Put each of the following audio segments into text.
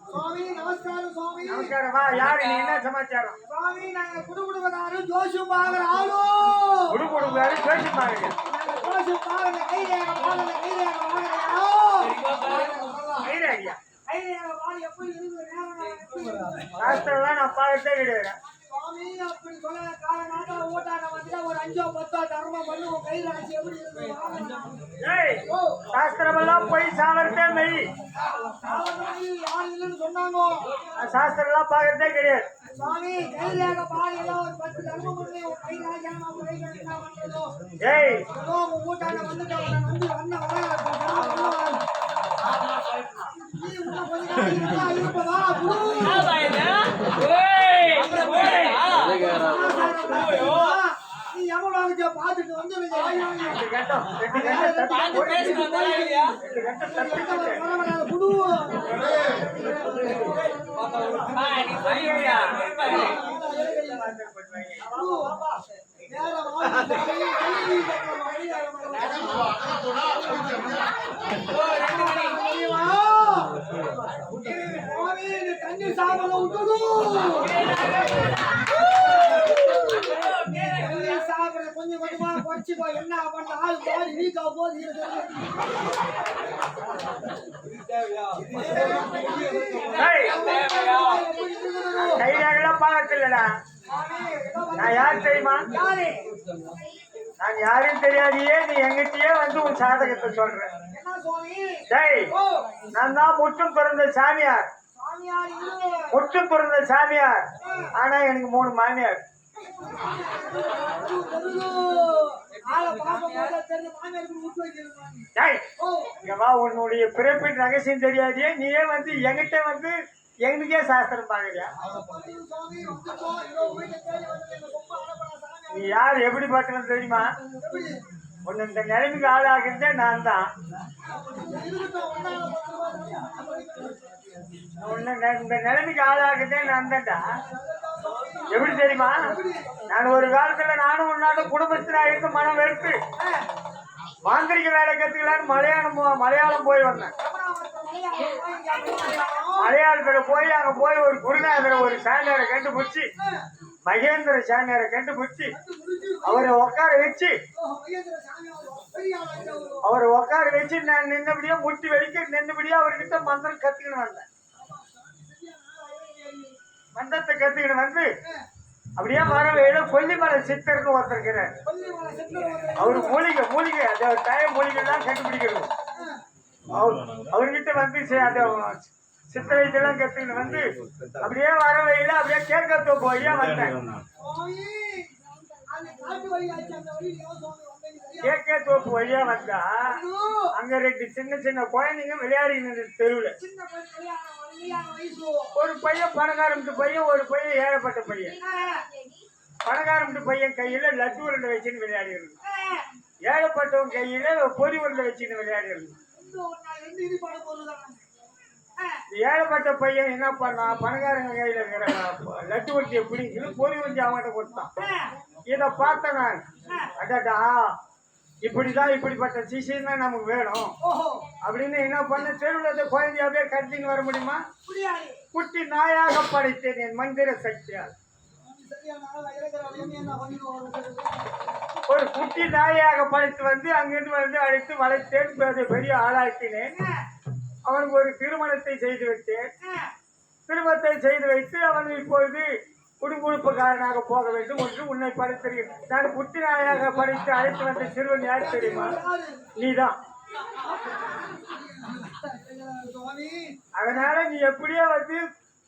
சுவாமி நமஸ்காரம் சுவாமி. நமஸ்காரம். வா யாரு நீ? என்ன சமாச்சாரம்? சுவாமி நாங்க குடுகுடுவதாரும் ஜோஷு பாகர் ஆளோ. குடு கொடுக்காரு பேசி பாருங்க நாங்க ஜோஷு பாகர் கைரேக பாகர் கைரேக பாகர் கைரேக எப்படி நேரம்? நான் பார்த்ததே கிடையாது சுவாமி அப்படி சொல்ல காலநாட்டா ஓட்டாட வந்து ஒரு அஞ்சோ பத்தோ தர்மம் பண்ணி உன் கையில ஆச்சு எப்படி இருக்குது ஏய் சாஸ்திரமெல்லாம் போய் சாவரத்தே மெய். சாவடி யார் இல்லைன்னு சொன்னாங்க. நான் சாஸ்திரம்லாம் பார்க்கறதே கிடையாது. சுவாமி கையிலாக பாடியில ஒரு பத்து தர்மம் பண்ணி உன் கையில ஆச்சாம உன் கையில என்ன பண்றதோ ஏய். ஏதோ உன் ஊட்டாண்ட வந்துட்டோம் நான் வந்து வந்த வர நீ இன்னும் கொஞ்ச நாள் இருக்கா இருப்பதா நீ எவ்வளவு பார்த்துட்டு வந்து ஐயோ, ஐயோ. ரெண்டு கட்டம் ரெண்டு கட்டம் தப்பி போட்டு ரெண்டு கட்டம் தப்பி பரவாயில்ல, குடு. குடு. நேரம் ஆகுது. கல்வி கட்டணம் வழியாக சுவாமி, இந்த தண்ணி சாப்பிட விட்டுடு. தண்ணி சாப்பிட கொஞ்சம் குறைச்சிக்கோ. என்ன பண்ண ஆள் பாடி வீக்கா பார்க்கலடா. வந்து- நான் யார் தெரியுமா? நான் யாரும் தெரியாதையே நீ எங்கிட்டயே வந்து உன் சாதகத்தை சொல்றேன். நான் தான் முற்றும் பிறந்த சாமியார். முற்றும் பிறந்த சாமியார். ஆனா எனக்கு மூணு மாமியார். உன்னுடைய பிறப்பின் ரகசியம் தெரியாதே நீயே வந்து என்கிட்ட வந்து எங்களுக்கே சாஸ்திரம் பாக்குறியா. நீ யார் எப்படி பட்டவன் தெரியுமா? உன்னை இந்த நிலைமைக்கு ஆளாகிருந்தே நான் தான் இந்த நிலைமைக்கு ஆளாகிருந்தே நான் தான்டா எப்படி தெரியுமா? நான் ஒரு காலத்துல நானும் உன்னாலும் குடும்பத்தினா இருந்து மனம் வெறுத்து மாந்திரிக வேலை கத்துக்கலான்னு மலையாளம் போ- மலையாளம் போய் வந்தேன். மலையாளத்துல போய் அங்க போய் ஒரு குருநாதரை ஒரு சாமியாரை கண்டுபிடிச்சு மகேந்திர சாமியாரை கண்டுபிடிச்சு அவரை உட்கார வச்சு அவரை உட்கார வச்சு நான் நின்னபடியா முட்டி வலிக்க நின்னபடியா அவர்கிட்ட மந்திரம் கத்துக்கின்னு வந்தேன். மந்திரத்தை கத்துக்கணும் வந்து அப்படியே வர வேணும் கொல்லிமலை சித்தருக்கு ஒருத்தர் அவரு மூலிகை மூலிகை அந்த டய மூலிகை தான் கண்டுபிடிக்கணும் அவர்கிட்ட வந்து அந்த சித்த வைத்தியெல்லாம் கத்துக்கின்னு வந்து அப்படியே வர வழியில அப்படியே கேட்கத்தோ போய் வந்தேன். கேக்கே தோப்பு வழியா வந்தா அங்க ரெண்டு சின்ன சின்ன குழந்தைங்க விளையாடின்னு தெருவுல. ஒரு பையன் பணக்காரம்ட்டு பையன் ஒரு பையன் ஏழப்பட்ட பையன். பணக்காரம்ட்டு பையன் கையில லட்டு உருண்டை வச்சுன்னு விளையாடி இருக்கு ஏழப்பட்டவன் கையில பொறி உருண்டை வச்சுன்னு விளையாடி ஏழப்பட்ட பையன் என்ன பண்ணான்? பணக்காரங்க கையில இருக்கிற லட்டு உருண்டியை பிடிக்கல பொறி உருண்டி அவன்கிட்ட கொடுத்தான். இதை பார்த்தேன் நான். அடடா. இப்படிதான் இப்படிப்பட்ட சிசியம் தான் நமக்கு வேணும். அப்படின்னு என்ன பண்ண? தெருவில் இருந்த குழந்தைய அப்படியே கடத்தின்னு வர முடியுமா? குட்டி நாயாக படைத்தேன் என் மந்திர சக்தியால். ஒரு குட்டி நாயாக படைத்து வந்து அங்கிருந்து வந்து அழைத்து வளைத்தேன் பெரிய- பெரிய ஆளாக்கினேன். அவனுக்கு ஒரு திருமணத்தை செய்து வைத்தேன். திருமணத்தை செய்து வைத்து அவன் இப்பொழுது குடுகுடுப்புக்காரனாக போக வேண்டும் என்று உன்னை படைத்திருக்கிறேன் நான் குட்டி நாயாக படைத்து அழைத்து வந்த சிறுவன் யார் தெரியுமா? நீதான். அதனால நீ எப்படியோ வந்து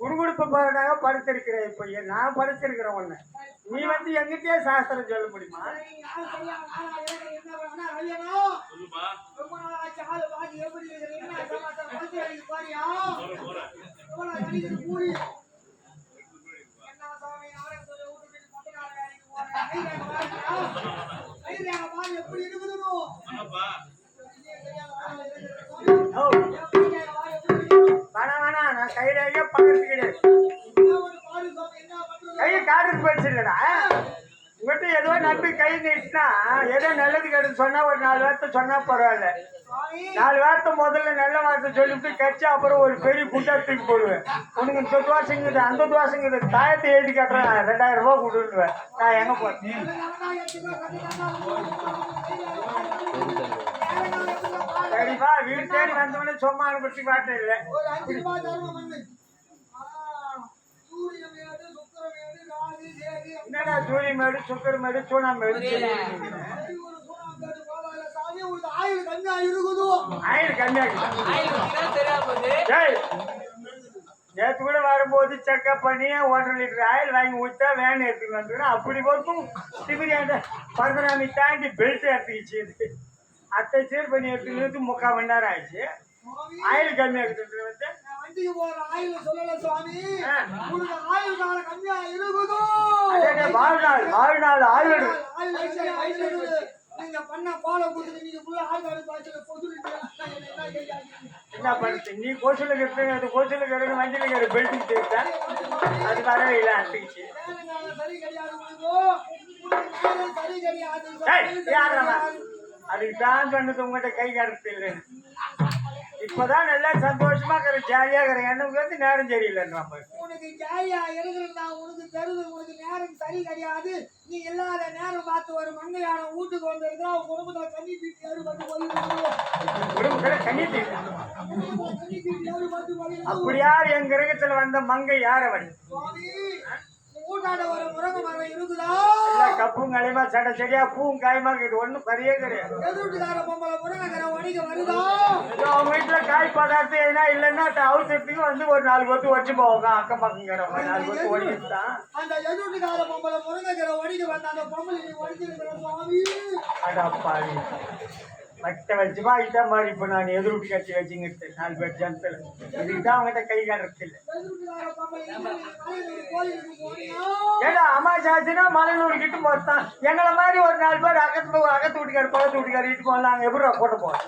குடுகுடுப்பு பாருனாக படைத்திருக்கிற இப்ப நான் படைத்திருக்கிறேன் உன்னை. நீ வந்து எங்கிட்டயே சாஸ்திரம் சொல்ல முடியுமா? எப்படி இருக்குதுன்னு ஓ, வேணாம் நான் கையிலேயே பக்கத்து கிடையாது கையை காட்டுக்கு போயிடுச்சு இல்லடா. இவர்கிட்ட ஏதோ நம்பி கை நீட்டினா ஏதோ நல்லது கெடுத்து சொன்னா ஒரு நாலு வார்த்தை சொன்னா பரவாயில்ல. நாலு வார்த்தை முதல்ல நல்ல வார்த்தை சொல்லிட்டு கட்சி அப்புறம் ஒரு பெரிய குண்டாத்துக்கு போடுவேன். உனக்கு இந்த துவாசங்கிறது அந்த துவாசங்கிறது தாயத்தை எழுதி கட்டுறேன் ரெண்டாயிரம் ரூபா கொடுத்துருவேன் நான் எங்க போறேன்? சரிப்பா வீடு தேடி சும்மா அனுப்பிச்சு காட்ட இல்லை ஒரு அஞ்சு ரூபாய் தருவோம் மண்ணு ஆ, சூரியன் மேடு சுக்கிரன் மேடு ராகு சேது என்னடா ஒரு சூறாம்பேடு கோவால சாமி ஒரு ஆயுள் கம்மியா இருக்குதோ நேற்று கூட வரும்போது செக்அப் பண்ணி ஒன்றரை லிட்டர் ஆயில் வாங்கி ஊற்றா வேன் எடுத்துட்டு வந்துக்கிறேன் அப்படி போட்டும் திமிரி அந்த பரதராமி தாண்டி பெல்ட் எடுத்துக்கிச்சு. அத்தை சீர் பண்ணி எடுத்துக்கிறது முக்கால் மணி நேரம் ஆயிடுச்சு. ஆயில் கம்மியாகுது வந்து ஆயுள் சொல்லல சுவாமி. ஆ. உனக்கு ஆயுள் காலம் கம்மியா இருக்குதோ வாழ்நாள் வாழ்நாள் ஆயுள். நீங்க பண்ண கொடுத்து நீங்க ஆயுள் பொதுலிட்டு என்ன பண்ணுறது நீ கோச்சில் கட்டு அது கோச்சில் கட்டு மஞ்சள் கட்டு பெல்ட்டுக்கு சேர்த்தா அது இல்லை சரி கிடையாது ஏய் யாரா அதுக்கு தான் சொன்னது உங்கள்கிட்ட கை காட்டுறது இல்லைன்னு. இப்போதான் நல்லா சந்தோஷமா இருக்கிற ஜாலியாக இருக்கிறேன். எனக்கு வந்து நேரம் சரியில்லைன்றான் பாரு. உனக்கு ஜாலியா இருக்கிறதா உனக்கு தருது உனக்கு நேரம் சரி கிடையாது. நீ இல்லாத நேரம் பார்த்து ஒரு மங்கையான வீட்டுக்கு வந்திருக்கா உன் குடும்பத்துல கண்ணி தீட்டி ஏறுபட்டு குடும்பத்துல கண்ணி தீட்டு. அப்படி யார் என் கிரகத்துல வந்த மங்கை உன் வீட்டாண்ட ஒரு முருங்கை மரம் இருக்குதா? கப்பும் களிமா சடை செடியா பூவும் காயமா கிட்ட ஒண்ணும் பரியே கிடையாது. பொம்பளை முருங்கைக்கரை வணிக வருதா? அவங்க வீட்டுல காய் பதார்த்தம் எதுனா இல்லைன்னா அவசரத்துக்கு வந்து ஒரு நாலு கொத்து வச்சு போவாங்க அக்கம் பக்கங்கிறவங்க நாலு கொத்து ஓடிதான் அந்த எதிர்ட்டுக்கார பொம்பளை முருங்கைக்கரை வணிக வந்த அந்த பொம்பளை நீ வடிச்சிருக்கிற சுவாமி. அடப்பாடி மட்டை வச்சுமா இதான் மாதிரி இப்போ நான் எதிர்விட்டு கட்சி வச்சுங்கிட்டு நாலு பேர் ஜனத்தில் இதுக்கு தான் அவங்ககிட்ட கை காட்டுறது இல்லை. எதிர்ட்டுக்கார பொம்பளை இங்க நீங்க கோயிலுக்கு போனியா ஏடா அமாசாச்சுன்னா மலைநூறு கிட்ட போத்தான் எங்களை மாதிரி ஒரு நாலு பேர் அகத்து அகத்து வீட்டுக்காரு பக்கத்து வீட்டுக்காரு இட்டு போகலாம். நாங்கள் எப்படி கூட்ட போகிறோம்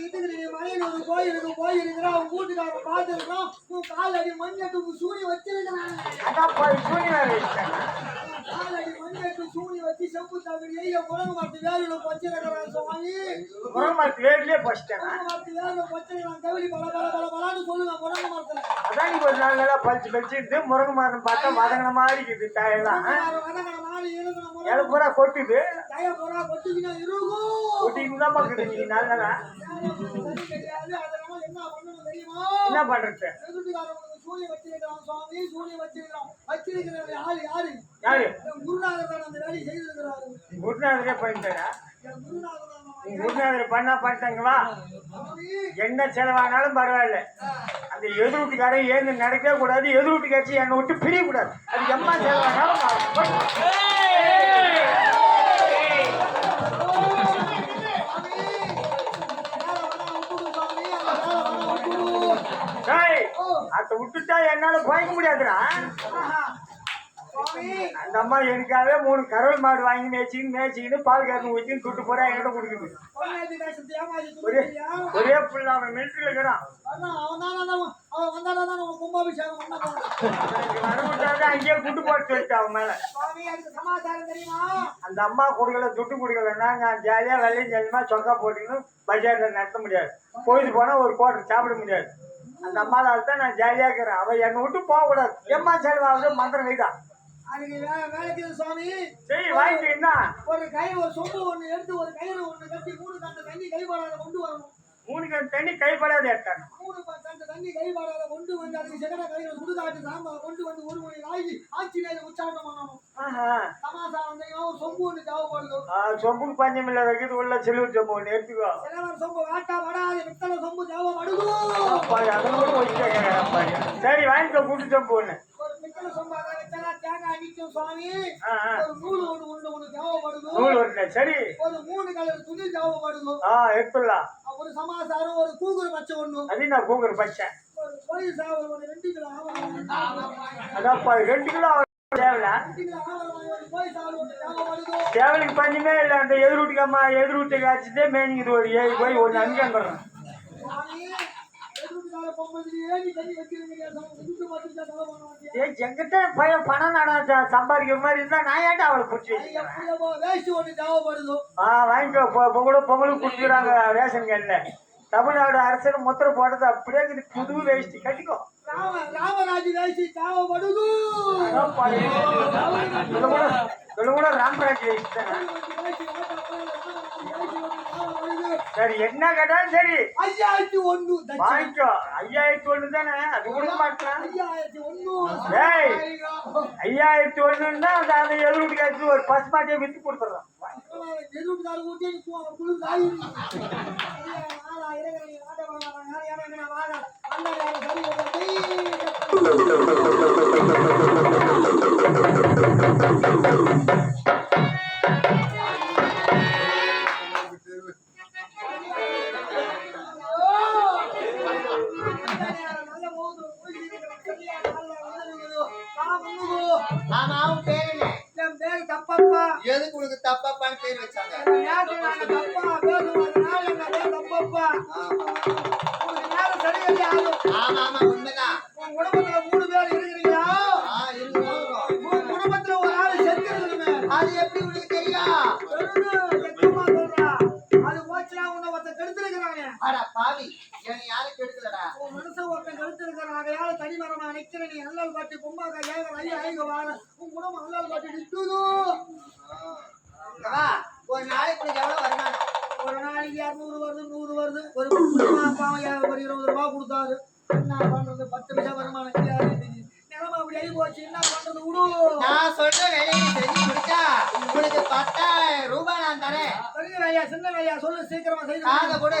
இட்டுக்கிட்டு நீ மலையில ஒரு கோயிலுக்கு போயிருக்கிறா உன் வீட்டுக்கார பார்த்துருக்கோம் உன் கால் அடி மஞ்சட்டு சூனி வச்சிருக்கிறான் அதான் போய் சூனியார் வச்சுட்டாங்க கால் அடி மஞ்சட்டு சூனி வச்சு செப்பு தகுதி எய்ய முருங்கை மரத்து வேலையில வச்சிருக்கிறான் முருகமாத்து வேர்லேயே பசிட்டேன் அதான் ஒரு நாள் நல்லா பறிச்சுட்டு முருங்கை மரம் பார்த்தா வதங்கின மாதிரி இருக்குது தாயெல்லாம். இலை பூரா கொட்டுது. கொட்டிட்டு தான் பார்க்குது நீ நல்லதா சரி கிடையாது அதனால என்ன பண்ணணும் சூரிய வச்சிருக்கிறான் சுவாமி சூரிய வச்சிருக்கிறான் வச்சிருக்கிற ஆள் யாரு? யாரு? குருநாதர் தான் அந்த வேலையை செய்திருக்கிறாரு. குருநாதரே பண்ணிட்டேரா குருநாதர் பண்ணா பண்ணிட்டாங்க வா. சுவாமி. என்ன செலவானாலும் பரவாயில்ல. அந்த எதிர் வீட்டுக்காரன் ஏந்து நடக்கவே கூடாது. எதிர் வீட்டு கட்சி என்னை விட்டு பிரியக்கூடாது. அது எம்மா செலவானாலும் அதை விட்டுட்டா என்னால போய்க்க முடியாதுடா. அந்த அம்மா எனக்காகவே மூணு கரவல் மாடு வாங்கி மேய்ச்சிக்கின்னு மேய்ச்சிக்கின்னு பால் கறந்து ஊற்றின்னு துட்டு போறா என்கிட்ட கொடுக்குது. ஒரே ஒரே புள்ள அவன் மிலிட்டரியில் இருக்கிறான். அங்கேயே குண்டு போட்டு வச்சு அவன் மேல. அந்த அம்மா கொடுக்கல துட்டு கொடுக்கலன்னா நான் ஜாலியா வெள்ளையும் ஜாலியமா சொக்கா போட்டுக்கணும் பஜார்ல நடத்த முடியாது. கோயிலுக்கு போனா ஒரு கோட்டை சாப்பிட முடியாது. அந்த அம்மாவால் தான் நான் ஜாலியா இருக்கிறேன். அவ என்னை விட்டு போக கூடாது. எம்மா செலவாகுது மந்திரம் அதுக்கு வேலை வேலைக்கு சுவாமி சரி வாங்கிட்டீங்கன்னா ஒரு கை ஒரு சொம்பு ஒண்ணு எடுத்து ஒரு கயிறு ஒண்ணு கட்டி மூணு கண்ட தண்ணி கைப்படாத கொண்டு வரணும். மூணு கண் தண்ணி கைப்படாத எடுத்தாங்க. மூணு ப- கண்ட தண்ணி கைப்படாத கொண்டு வந்து அதுக்கு சிகர கையில சுடுகாட்டு சாம்பார் கொண்டு வந்து ஒரு மணி ஆகி உச்சாரணம் பண்ணணும் ஆஹா. சமாசாரம் சொம்பு ஒண்ணு தேவைப்படுது சொம்புக்கு பஞ்சம் இல்லை வைக்கிறது உள்ள சிலுவர் சொம்பு ஒன்று எடுத்துக்கோ. சிலவர் சொம்பு வேட்டா வடாது வித்தல சொம்பு வச்சுக்கோங்க சரி வாங்கிக்கோ கூட்டு சொம்பு ஒன்று ஒரு தேங்காய் நிற்கும் சுவாமி ஒரு நூல் ஒண்ணு ஒண்ணு ஒண்ணு தேவைப்படுது நூல் ஒன்று சரி. ஒரு மூணு கலர் துணி தேவைப்படுது ஆ எடுத்துடலாம் ஒரு சமாசாரம் ஒரு கூகுள் பச்சை ஒண்ணு. அது நான் கூகுள் பச்சேன் ஒரு கோயில் சாவல் ஒண்ணு ரெண்டு கிலோ அதான்ப்பா ரெண்டு கிலோ ஒரு தேவலுக்கு பஞ்சமே இல்லை அந்த எதிர் வீட்டுக்கம்மா எதிர் வீட்டை காய்ச்சிட்டே மேனிக்குது ஒரு ஏழு போய் ஒன்று அங்கே வந்துடுறேன் என்கிட்ட பையன் பணம் நட சம்பாதிக்கிற மாதிரி இருந்தா நான் ஏன்டா அவளை பிடிச்சி தேவைப்படுதோ? ஆ வாங்கிக்கோ. பொ- பொங்கலும் பொங்கலும் கொடுத்துறாங்க ரேஷன் கடையில். தமிழ்நாடு அரசு முத்திரை போட்டது அப்படியே இது புது வேஷ்டி கட்டிக்கோ. ராம ராமராஜ் வேஷ்டி தேவைப்படுது? கூட ராமராஜ் வேஷ்டி தானே வேஷ்டி ஓட்ட போய் வேஷ்டி ஒண்ணு தேவைப்படுது சரி என்ன கேட்டாலும் சரி. ஐயாயிரத்தி ஒண்ணு. வாங்கிக்கோ. ஐயாயிரத்தி ஒண்ணு தானே? அது கொடுக்க மாட்டேன் ஐயாயிரத்தி ஒண்ணு ஏய். ஐயாயிரத்தி ஒண்ணுன்னா அந்த அந்த எழுபது காய்ச்சி ஒரு பசு மாட்டியை வித்து கொடுத்துட்றோம் எதிர்ப்புக்காரர் பாட்டி பொம்மாக்கா ஏக ஐயா ஐங்க வாழ. உன் குடும்பம் அல்லல் பாட்டி நிக்குது. வா ஒரு நாளைக்கு எவ்வளவு வருமானம்? ஒரு நாளைக்கு இருநூறு வருது நூறு வருது. ஒரு பாவம் ஒரு இருபது ரூபா கொடுத்தாரு. என்ன பண்றது? பத்து பைசா வருமானம். நிலைமை அப்படி ஆகி போச்சு. என்ன பண்றது? விடு. நான் சொல்ற வேலையை செஞ்சு முடிச்சா உனக்கு பத்தாயிரம் ரூபாய் நான் தரேன். பெரிய வேலையா? சின்ன வேலையா? சொல்லு சீக்கிரமா செய்து காதை கொடு.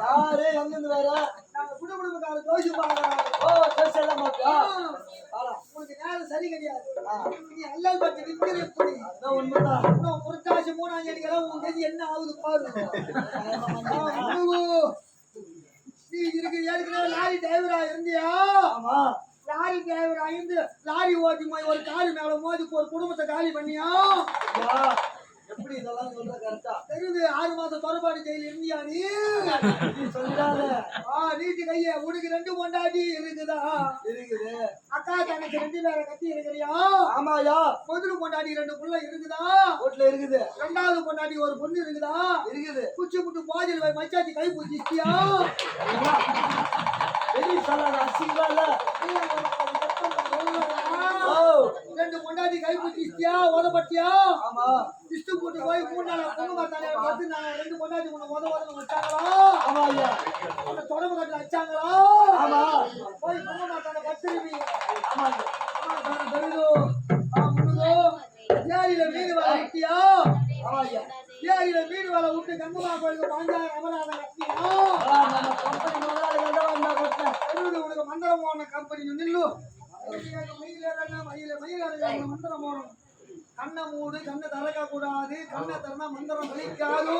யாரு? எங்கிருந்து வர நாங்க குடுகுடுப்புக்கார தோசை. ஓ உனக்கு நேரம் சரி கிடையாது. நீ அல்லல் பட்டு நிக்கிற எப்படி அதான் உண்மைதான். இன்னும் புரட்டாசி மூணாம் தேதிக்கெல்லாம் உன் கதி என்ன ஆகுது பாரு. நீ இருக்கு ஏற்கனவே லாரி டிரைவரா இருந்தியா? ஆமா. லாரி டிரைவரா இருந்து லாரி ஓட்டி போய் ஒரு காலி மேல மோதி ஒரு குடும்பத்தை காலி பண்ணியா? எப்படி இதெல்லாம் சொல்ற கரெக்டா? தெரியுது ஆறு மாசம் தொடர்பாடு ஜெயில இருந்தியா நீ. சொல்லிடாத ஆ நீட்டு கைய உனக்கு ரெண்டு பொண்டாட்டி இருக்குதா? இருக்குது. அக்கா தங்கச்சி ரெண்டு பேரை கட்டி இருக்கிறியா? ஆமாயா முதல் பொண்டாட்டி ரெண்டு புள்ள இருக்குதா? வீட்டுல இருக்குது. ரெண்டாவது பொண்டாட்டி ஒரு பொண்ணு இருக்குதா? இருக்குது. குச்சி புட்டு பாதியில் மச்சாச்சி கை பூச்சிட்டியா வெளிய சொல்லாத அசிங்கமா இல்ல. ரெண்டு பொண்டாட்டி கை பூச்சிட்டியா உதப்பட்டியா ஆமா. இஷ்டு போட்டு போய் மூணு நாள் பொண்ணு பார்த்தாலே பத்து நாள் ரெண்டு பொண்டாட்டி உன்னை உத உதன்னு வச்சாங்களா? ஆமா ஐயா. உன்னை தொடர்பு கட்டில வச்சாங்களா ஆமா. போய் பொண்ணு பார்த்தாலே பத்து நீ ஆமா ஆ முன்னுதோ ஏரியில மீன் வேலை விட்டியா ஆமா ஐயா. ஏரியில மீன் வேலை விட்டு கங்கம்மா கோயிலுக்கு பாஞ்சாயிரம் அமராதம் கட்டியா? ஆ, நம்ம கம்பெனி முதலாளி வந்தா வந்தா உனக்கு மந்திரம் போன கம்பெனி நில்லு. மந்திரம் போடணும் கண்ணை மூடு கண்ணை திறக்க கூடாது கண்ணை திறந்தா மந்திரம் பலிக்காது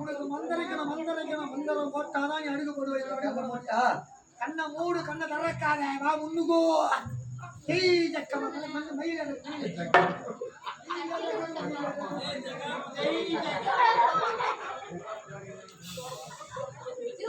உனக்கு மந்திரிக்கணும் மந்திரிக்கணும் மந்திரம் போட்டாதான் நீ அடுக்கு போடுவேன் கண்ணை மூடு கண்ணை திறக்காத வா முன்னுக்கோ ஜெய் ஜக்கம் மந்த மயில ஜெய்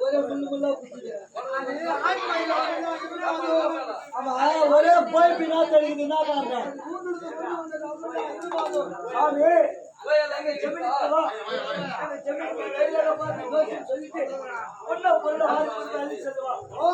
ஒரே புல்லு புல்லா போய் பின்னா தெரியுது என்ன பண்றேன் சாமி சொல்லிட்டு அள்ளி செல்லுவா. ஓ!